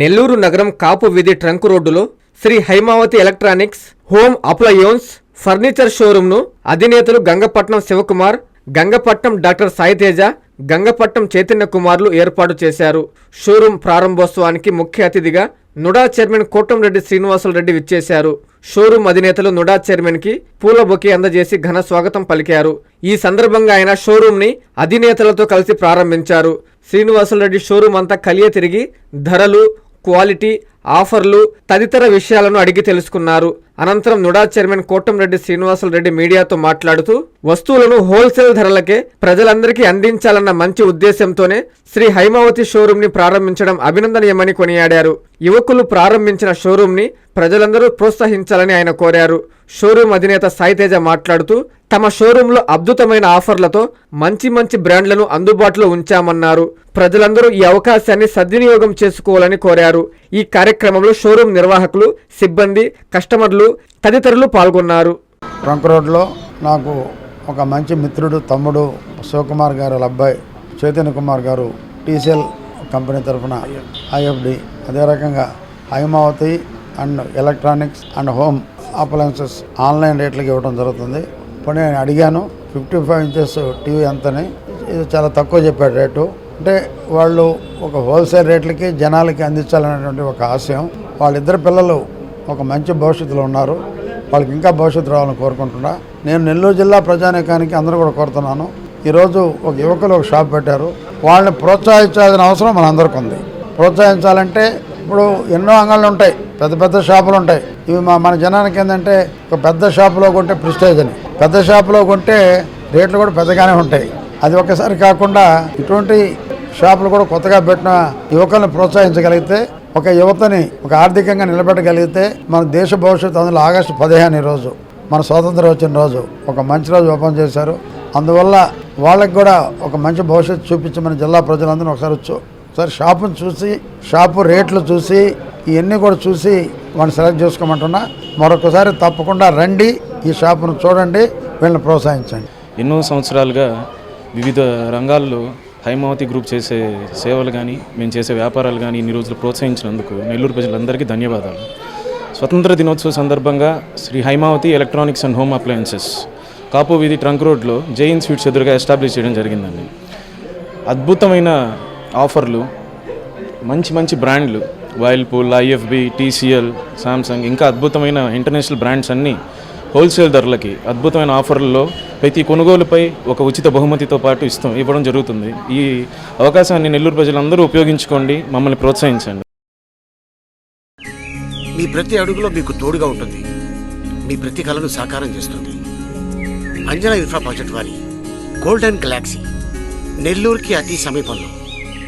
నెల్లూరు నగరం కాపు వీధి ట్రంక్ రోడ్డులో Shri Haimavathi electronics home appliances furniture షోరూంను అధినేతలు గంగపట్నం శివకుమార్ గంగపట్నం డాక్టర్ సాయితేజ గంగపట్నం చైతన్య కుమార్లు ఏర్పాటు చేశారు. షోరూం ప్రారంభోత్సవానికి ముఖ్య అతిథిగా నుడా చైర్మన్ కోటంరెడ్డి శ్రీనివాసులరెడ్డి విచ్చేశారు. షోరూం అధినేతలు నుడా చైర్మన్కి పూల బొకే అందజేసి ఘన స్వాగతం పలికారు. ఈ సందర్భంగా ఆయన షోరూంని అధినేతలతో కలిసి ప్రారంభించారు. శ్రీనివాసులరెడ్డి షోరూమ్ అంతా కలియ తిరిగి ధరలు క్వాలిటీ ఆఫర్లు తదితర విషయాలను అడిగి తెలుసుకున్నారు. అనంతరం నుడా చైర్మన్ కోటంరెడ్డి శ్రీనివాసులరెడ్డి మీడియాతో మాట్లాడుతూ వస్తువులను హోల్సేల్ ధరలకే ప్రజలందరికీ అందించాలన్న మంచి ఉద్దేశంతోనే శ్రీ హైమావతి షోరూంని ప్రారంభించడం అభినందనీయమని కొనియాడారు. యువకులు ప్రారంభించిన షోరూంని ప్రజలందరూ ప్రోత్సహించాలని ఆయన కోరారు. షోరూం అధినేత సాయితేజ మాట్లాడుతూ తమ షోరూంలో అద్భుతమైన ఆఫర్లతో మంచి మంచి బ్రాండ్లను అందుబాటులో ఉంచామన్నారు. ప్రజలందరూ ఈ అవకాశాన్ని సద్వినియోగం చేసుకోవాలని కోరారు. ఈ కార్యక్రమంలో షోరూం నిర్వాహకులు సిబ్బంది కస్టమర్లు తదితరులు పాల్గొన్నారు. ట్రంక్ రోడ్లో నాకు ఒక మంచి మిత్రుడు తమ్ముడు శివకుమార్ గారు వాళ్ళ అబ్బాయి చైతన్య కుమార్ గారు టీసీఎల్ కంపెనీ తరఫున ఐఎఫ్డి అదే రకంగా Haimavathi and electronics and home appliances online రేట్లకి ఇవ్వడం జరుగుతుంది. ఇప్పుడు నేను అడిగాను ఫిఫ్టీ ఫైవ్ ఇంచెస్ టీవీ ఎంతని ఇది చాలా తక్కువ చెప్పాడు రేటు. అంటే వాళ్ళు ఒక హోల్సేల్ రేట్లకి జనాలకి అందించాలనేటువంటి ఒక ఆశయం. వాళ్ళిద్దరు పిల్లలు ఒక మంచి భవిష్యత్తులో ఉన్నారు. వాళ్ళకి ఇంకా భవిష్యత్తు రావాలని కోరుకుంటున్నా. నేను నెల్లూరు జిల్లా ప్రజానీకానికి అందరూ కూడా కోరుతున్నాను. ఈరోజు ఒక యువకులు ఒక షాప్ పెట్టారు. వాళ్ళని ప్రోత్సహించాల్సిన అవసరం మనందరికీ ఉంది ప్రోత్సహించాలంటే ఇప్పుడు ఎన్నో అంగళ్ళు ఉంటాయి పెద్ద పెద్ద షాపులు ఉంటాయి. ఇవి మా మన జనానికి ఏంటంటే ఒక పెద్ద షాపులో కొంటే ప్రిస్టేజ్ అని. పెద్ద షాపులో కొంటే రేట్లు కూడా పెద్దగానే ఉంటాయి. అది ఒకసారి కాకుండా ఇటువంటి షాపులు కూడా కొత్తగా పెట్టిన యువకులను ప్రోత్సహించగలిగితే ఒక యువతని ఒక ఆర్థికంగా నిలబెట్టగలిగితే మన దేశ భవిష్యత్తు అందులో ఆగస్టు పదిహేను రోజు మన స్వాతంత్రం వచ్చిన రోజు ఒక మంచి రోజు ఓపెన్ చేశారు. అందువల్ల వాళ్ళకి కూడా ఒక మంచి భవిష్యత్తు చూపించమని జిల్లా ప్రజలందరూ ఒకసారి వచ్చు. సార్ షాపును చూసి షాపు రేట్లు చూసి ఇవన్నీ కూడా చూసి వాళ్ళని సెలెక్ట్ చేసుకోమంటున్నా. మరొకసారి తప్పకుండా రండి ఈ షాపును చూడండి వీళ్ళని ప్రోత్సహించండి. ఎన్నో సంవత్సరాలుగా వివిధ రంగాల్లో హైమావతి గ్రూప్ చేసే సేవలు కానీ మేము చేసే వ్యాపారాలు కానీ ఇన్ని రోజులు ప్రోత్సహించినందుకు నెల్లూరు ప్రజలందరికీ ధన్యవాదాలు. స్వతంత్ర దినోత్సవ సందర్భంగా Shri Haimavathi electronics and home appliances కాపు వీధి ట్రంక్ రోడ్లో జైన్ స్వీట్స్ ఎదురుగా ఎస్టాబ్లిష్ చేయడం జరిగిందండి. అద్భుతమైన ఆఫర్లు మంచి మంచి బ్రాండ్లు వైల్పూల్ ఐఎఫ్బి టీసీఎల్ సామ్సంగ్ ఇంకా అద్భుతమైన ఇంటర్నేషనల్ బ్రాండ్స్ అన్నీ హోల్సేల్ ధరలకి అద్భుతమైన ఆఫర్లలో ప్రతి కొనుగోలుపై ఒక ఉచిత బహుమతితో పాటు ఇస్తాం ఇవ్వడం జరుగుతుంది. ఈ అవకాశాన్ని నెల్లూరు ప్రజలందరూ ఉపయోగించుకోండి మమ్మల్ని ప్రోత్సహించండి. మీ ప్రతి అడుగులో మీకు తోడుగా ఉంటుంది. మీ ప్రతి కళను సాకారం చేస్తుంది. అంజనా ఇన్ఫ్రా ప్రాజెక్ట్ వారి గోల్డెన్ గెలాక్సీ నెల్లూరుకి అతి సమీపంలో.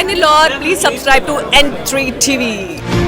Nilor, please subscribe to N3 TV.